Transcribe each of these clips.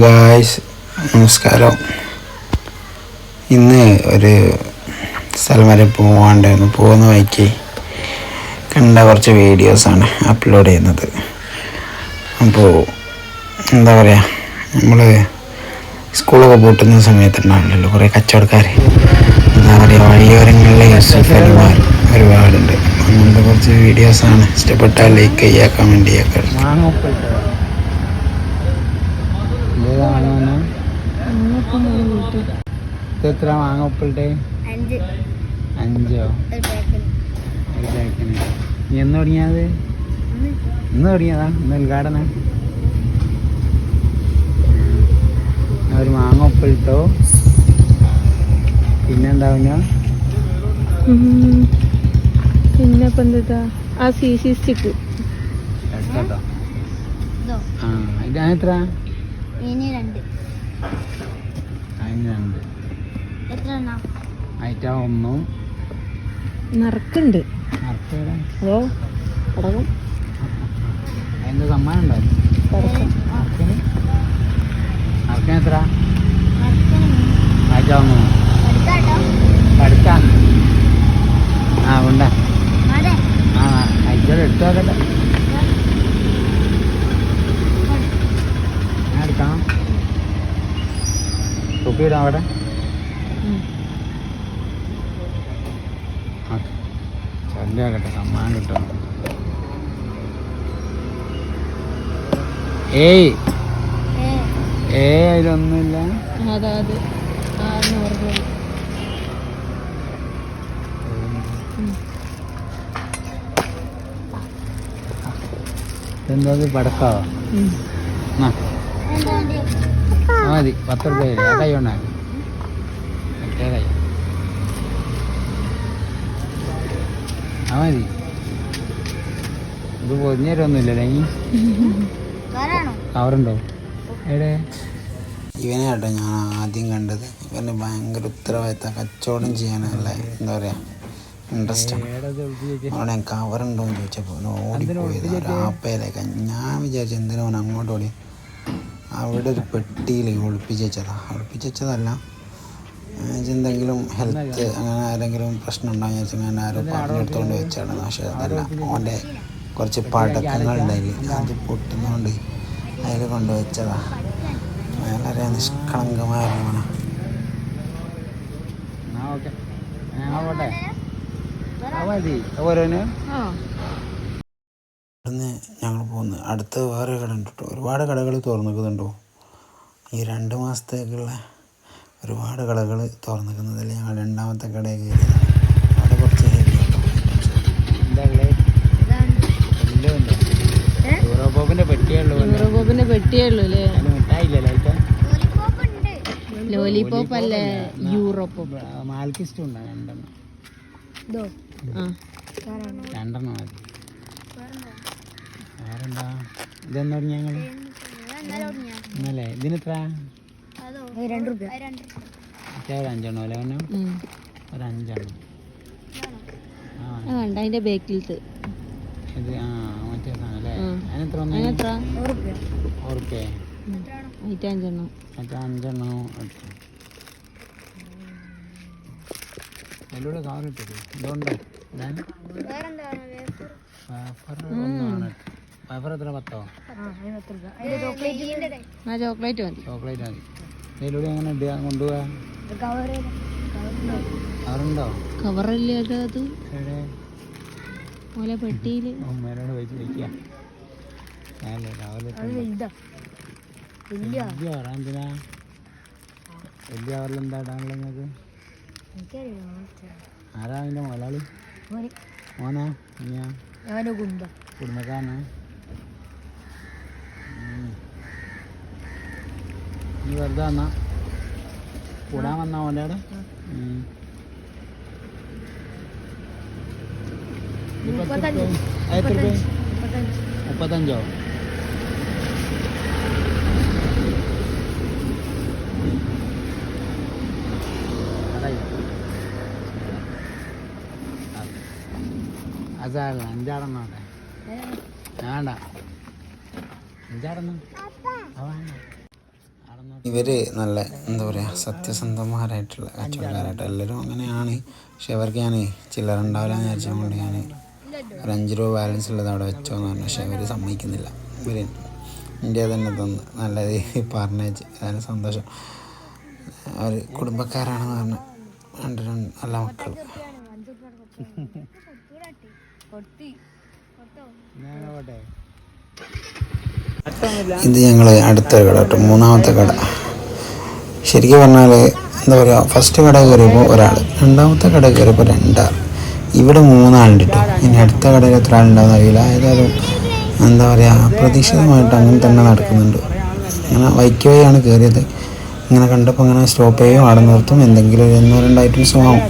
Guys നമസ്കാരം. ഇന്ന് ഒരു സ്ഥലം വരെ പോവാണ്ടായിരുന്നു. പോകുന്ന വഴിക്ക് കണ്ട കുറച്ച് വീഡിയോസാണ് അപ്ലോഡ് ചെയ്യുന്നത്. അപ്പോൾ എന്താ പറയുക നമ്മൾ സ്കൂളൊക്കെ പൂട്ടുന്ന സമയത്തുണ്ടാവില്ലല്ലോ കുറേ കച്ചവടക്കാർ എന്താ പറയുക വഴിയോരങ്ങളിലെ യൂസഫലിമാർ ഒരുപാടുണ്ട്. അങ്ങനത്തെ കുറച്ച് വീഡിയോസാണ് ഇഷ്ടപ്പെട്ടാൽ ലൈക്ക് ചെയ്യുക കമന്റ് ചെയ്യുക എത്ര മാങ്ങപ്പിളുടെ അഞ്ച്. അഞ്ചോ? ഒരു പാക്കിന് നീ. എന്ന് തുടങ്ങിയത് ഇന്ന്. തുടങ്ങിയതാ? ഇന്ന് ഉദ്ഘാടനം? ഒരു മാങ്ങ പിന്നെന്താ പിന്നെ ഇപ്പൊ എന്താ? ആ സി സി സ്റ്റിക്ക് ആ. ഇതാ. എത്ര രണ്ട്. അതിന് രണ്ട് എത്ര എണ്ണം അയറ്റ ഒന്നും. നറുക്കുണ്ട്. അർത്ഥം അതോ അടകും അതിന്റെ സമ്മാനം ഉണ്ടായിരുന്നു അർക്കൻ എത്ര? അയറ്റ ഒന്നു എടുക്കാട്ടോ അടുത്താണ് ആ ഉണ്ട് അതെ ആ അയച്ചോട് എടുത്തു നോക്കട്ടെ ഞാൻ എടുക്കാം തൊപ്പിയിടാം അവിടെ ചല്ലാകട്ടെ സമ്മാനം കിട്ടും ഏയ്. ഏ. അതിലൊന്നുമില്ല. എന്താ പടക്കാവോ മതി പത്ത് റുപ്യ തരും. ആ കൈ കൊണ്ടാ മറ്റേ കൈ. ആ മതി. ഇത് പൊതിഞ്ഞേരൊന്നുമില്ലല്ലേ ഇനി? വേറാണോ കവറുണ്ടോ? എവിടെ? ഇവനെ കേട്ടോ ഞാൻ ആദ്യം കണ്ടത്. ഇവന് ഭയങ്കര ഉത്തരവാദിത്ത കച്ചവടം ചെയ്യാനുള്ള എന്താ പറയാ? ഇൻട്രസ്റ്റ് ആണ്. അവിടെ ഞാൻ കവറുണ്ടോ എന്ന് ചോദിച്ചപ്പോൾ ഓടിപ്പോയത് ആപ്പയിലേക്ക് ഞാൻ വിചാരിച്ചു എന്തിനാ അങ്ങോട്ട് ഓടി? അവിടെ ഒരു പെട്ടിയിൽ ഒളിപ്പിച്ച് ഒളിപ്പിച്ചതല്ല ഒളിപ്പിച്ച് വെച്ചതല്ല ഞാൻ എന്തെങ്കിലും ഹെൽത്ത് അങ്ങനെ ആരെങ്കിലും പ്രശ്നം ഉണ്ടാകുന്ന വെച്ചാൽ ഞാൻ ആരോ പറഞ്ഞെടുത്തുകൊണ്ട് വെച്ചാണ് പക്ഷേ അതല്ല ഓന്റെ കുറച്ച് പടക്കങ്ങൾ ഉണ്ടായി അത് പൊട്ടുന്നതുകൊണ്ട് അതിൽ കൊണ്ടുവച്ചതാ. വളരെ നിഷ്കളങ്കമായ മണം മതി. ഓരോന്ന് ആ ഇവിടുന്ന് ഞങ്ങൾ പോകുന്നു അടുത്ത് വേറെ കട ഉണ്ട് കേട്ടോ ഒരുപാട് കടകൾ തുറന്നിക്കുന്നുണ്ടോ? ഈ രണ്ട് മാസത്തേക്കുള്ള ഒരുപാട് കടകൾ തുറന്നിക്കുന്നതിൽ ഞങ്ങൾ രണ്ടാമത്തെ കടയിൽ കയറിയത് അവിടെ കുറച്ച് ഹെവി കേട്ടോ? യൂറോപ്പിന്റെ പെട്ടിയേ ഉള്ളൂ അല്ലേ? ലോലിപോപ്പ് ഉണ്ട് ലോലിപോപ്പ് അല്ലേ യൂറോപ്പ് മാൽക്കിസ്റ്റ് ഉണ്ടോ രണ്ടെണ്ണം. രണ്ടെണ്ണം മതി വേറെന്താ ഇതെന്ന് പറഞ്ഞ ഞങ്ങൾ ഇന്നലെ. ഞാൻ ഇതിനെത്ര അതോ രണ്ട് രൂപ ഒരു അഞ്ചെണ്ണോ അല്ലേ വേണം ഒരു അഞ്ചെണ്ണം. കണ്ട? അതിന്റെ ബേക്കിലത്തെ ഇത് ആ മറ്റേ സാധനം അല്ലേ? ഉം. അതിനെത്ര ഒന്ന് അതിനെത്ര രൂപ ഓർക്കേ അതിന്റെ അഞ്ചെണ്ണം. മറ്റേ അഞ്ചെണ്ണം എടുത്തു. അതിലൂടെ കവർ ഇട്ടത് ഇതുണ്ട് ഇതാണ് വേറെന്താണ്? വേഫർ ഒന്നാണ്. എത്ര പത്തോ? ആ ചോക്ലേറ്റ് മതി. ചോക്ലേറ്റ് മതി. ഇതിലൂടെ അങ്ങനെ ഉണ്ട് കൊണ്ടുപോവാ കവർ കവറുണ്ടോ? കവറല്ലേ അത്? അത് എവിടെ? ഓലെ പെട്ടിയിൽ. ഉമ്മേനോട് പോയി ചോദിക്കുക ഞാനല്ലേ രാവിലെ വലുതാ വലിയ വലിയ കവറ എന്തിനാ? വലിയ കവറിൽ എന്താ ഇടാനുള്ള നിങ്ങൾക്ക്? എനിക്കറിയാം ആരാ അതിന്റെ മുതലാളി? മോനാ. കുടുംബക്കാരനാ? നീ വെറുതെ വന്നാ. കൂടാൻ വന്നാ ഓന്റെ അവിടെ എത്ര മുപ്പത്തഞ്ച്. അതാണ് അഞ്ചാറെണ്ണം വേണ്ട. അഞ്ചാറെണ്ണം. ആ വേണ്ട. ഇവർ നല്ല എന്താ പറയുക സത്യസന്ധന്മാരായിട്ടുള്ള കച്ചവടക്കാരായിട്ട്. എല്ലാവരും അങ്ങനെയാണ്. പക്ഷെ അവർക്ക് ഞാൻ ചില്ലറ ഉണ്ടാവില്ല എന്ന് വിചാരിച്ചുകൊണ്ട് ഞാൻ ഒരു അഞ്ച് രൂപ ബാലൻസ് ഉള്ളത് അവിടെ വെച്ചോന്ന് പറഞ്ഞു. പക്ഷെ അവർ സമ്മതിക്കുന്നില്ല. ഇവർ ഇന്ത്യ തന്നെ തന്ന് നല്ല രീതിയിൽ പറഞ്ഞേച്ച് അതിന് സന്തോഷം. അവർ കുടുംബക്കാരാണെന്ന് പറഞ്ഞു രണ്ട് രണ്ട് നല്ല മക്കൾ ഇത് ഞങ്ങൾ അടുത്തൊരു കട കേട്ടോ മൂന്നാമത്തെ കട. ശരിക്കും പറഞ്ഞാൽ എന്താ പറയുക ഫസ്റ്റ് കട കയറിയപ്പോൾ ഒരാൾ രണ്ടാമത്തെ കട കയറിയപ്പോൾ രണ്ടാൾ ഇവിടെ മൂന്നാളുണ്ട് കേട്ടോ ഇനി അടുത്ത കടയിൽ എത്ര ആളുണ്ടാവുന്ന അറിയില്ല. ഏതായാലും എന്താ പറയുക അപ്രതീക്ഷിതമായിട്ട് അങ്ങനെ തന്നെ നടക്കുന്നുണ്ട്. അങ്ങനെ വൈക്ക് വഴിയാണ് കയറിയത്. ഇങ്ങനെ കണ്ടപ്പോൾ അങ്ങനെ സ്റ്റോപ്പ് ചെയ്യും അവിടെ നിർത്തും എന്തെങ്കിലും ഒരു ഒന്നോ രണ്ട് ഐറ്റംസ് വാങ്ങും.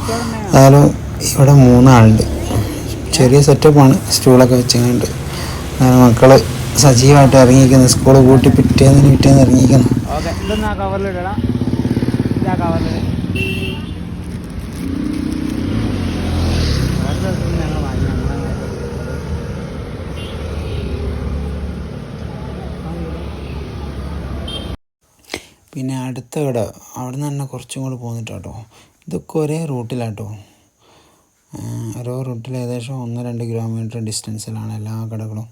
ഏതായാലും ഇവിടെ മൂന്നാളുണ്ട്. ചെറിയ സെറ്റപ്പാണ് സ്റ്റൂളൊക്കെ വെച്ചിട്ടുണ്ട് മക്കൾ സജീവമായിട്ട് ഇറങ്ങിയിരിക്കുന്നു. സ്കൂൾ കൂട്ടി പിറ്റേന്ന് പിറ്റേന്ന് ഇറങ്ങിയിരിക്കുന്നു. പിന്നെ അടുത്ത കട അവിടെ നിന്ന് തന്നെ കുറച്ചും കൂടെ പോന്നിട്ടാട്ടോ. ഇതൊക്കെ ഒരേ റൂട്ടിലാട്ടോ. ഓരോ റൂട്ടിൽ ഏകദേശം ഒന്ന് രണ്ട് കിലോമീറ്റർ ഡിസ്റ്റൻസിലാണ് എല്ലാ കടകളും.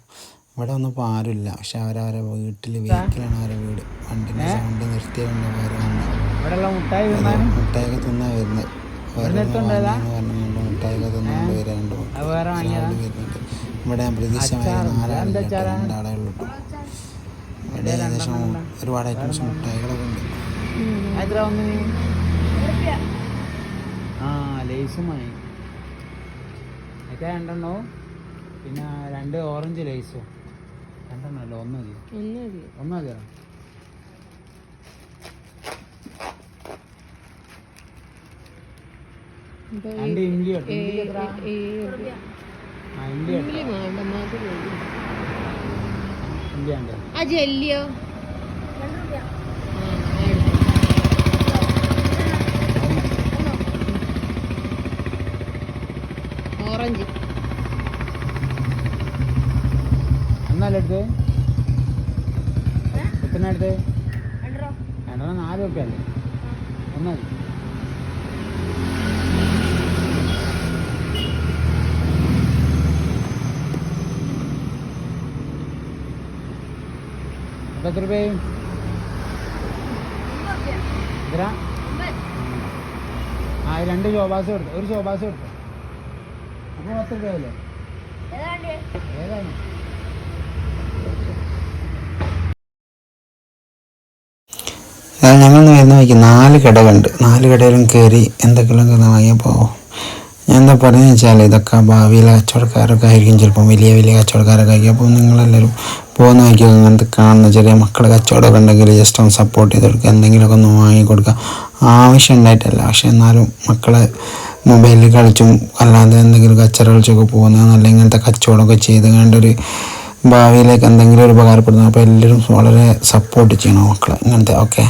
ഇവിടെ ഒന്നും ആരുമില്ല. പക്ഷെ അവരവരെ വീട്ടിൽ വീട്ടിലാണ് അവരെ വീട്. വണ്ടിന്റെ സൗണ്ട് നിർത്തി വേറെ വന്ന്. മുട്ടായൊക്കെ തിന്നാ വരുന്നത് പറഞ്ഞുകൊണ്ട് മുട്ടായൊക്കെ തിന്നുകൊണ്ട് വരുന്നുണ്ട്. ഇവിടെ ഞാൻ രണ്ടാളേ ഉള്ളൂ. ഇവിടെ ഏകദേശം ഒരുപാട് ഐറ്റംസ് മുട്ടായികളൊക്കെ ഉണ്ട്. ആ ലേസും വാങ്ങി. ഇത് പിന്നെ രണ്ട് ഓറഞ്ച് ലേസും. രണ്ടെണ്ണം അല്ല ഒന്ന് മതി ഒന്ന് മതി ഒന്ന് മതിയോ ഉണ്ട്. ആ ജെല്ലിയോ? ഓറഞ്ച്. ഒന്നല്ല എടുത്ത് എത്ര എടുത്ത് രണ്ടെണ്ണം നാല് റുപ്യ അല്ലേ ഒന്നാ. എത്ര രൂപയും എത്ര? ആ രണ്ട് ശോഭാസം എടുത്തു. ഒരു ശോഭാസം എടുത്തു. അപ്പൊ പത്ത് രൂപയല്ലേ ഏതാണ്? ഞങ്ങൾ വരുന്ന വഴിക്ക് നാല് കടകളുണ്ട്. നാല് കടയിലും കയറി എന്തൊക്കെയുള്ള വാങ്ങിയപ്പോൾ ഞാൻ എന്താ പറയുന്നത് വെച്ചാൽ ഇതൊക്കെ ഭാവിയിലെ കച്ചവടക്കാരൊക്കെ ആയിരിക്കും ചിലപ്പം. വലിയ വലിയ കച്ചവടക്കാരൊക്കെ ആയിരിക്കും. അപ്പോൾ നിങ്ങളെല്ലാവരും പോകുന്ന വഴിക്ക് അങ്ങനത്തെ കാണുന്ന ചെറിയ മക്കളെ കച്ചവടമൊക്കെ ഉണ്ടെങ്കിൽ ജസ്റ്റ് ഒന്ന് സപ്പോർട്ട് ചെയ്ത് കൊടുക്കുക. എന്തെങ്കിലുമൊക്കെ ഒന്ന് വാങ്ങിക്കൊടുക്കുക ആവശ്യം ഉണ്ടായിട്ടല്ല. പക്ഷെ എന്നാലും മക്കളെ മൊബൈലിൽ കളിച്ചും അല്ലാതെ എന്തെങ്കിലും കച്ചറ കളിച്ചൊക്കെ പോകുന്ന നല്ല ഇങ്ങനത്തെ കച്ചവടമൊക്കെ ചെയ്ത് കണ്ടൊരു ഭാവിയിലേക്ക് എന്തെങ്കിലും ഒരു ഉപകാരപ്പെടുന്നു അപ്പോൾ എല്ലാവരും വളരെ സപ്പോർട്ട് ചെയ്യണം മക്കളെ. ഇങ്ങനത്തെ ഓക്കെ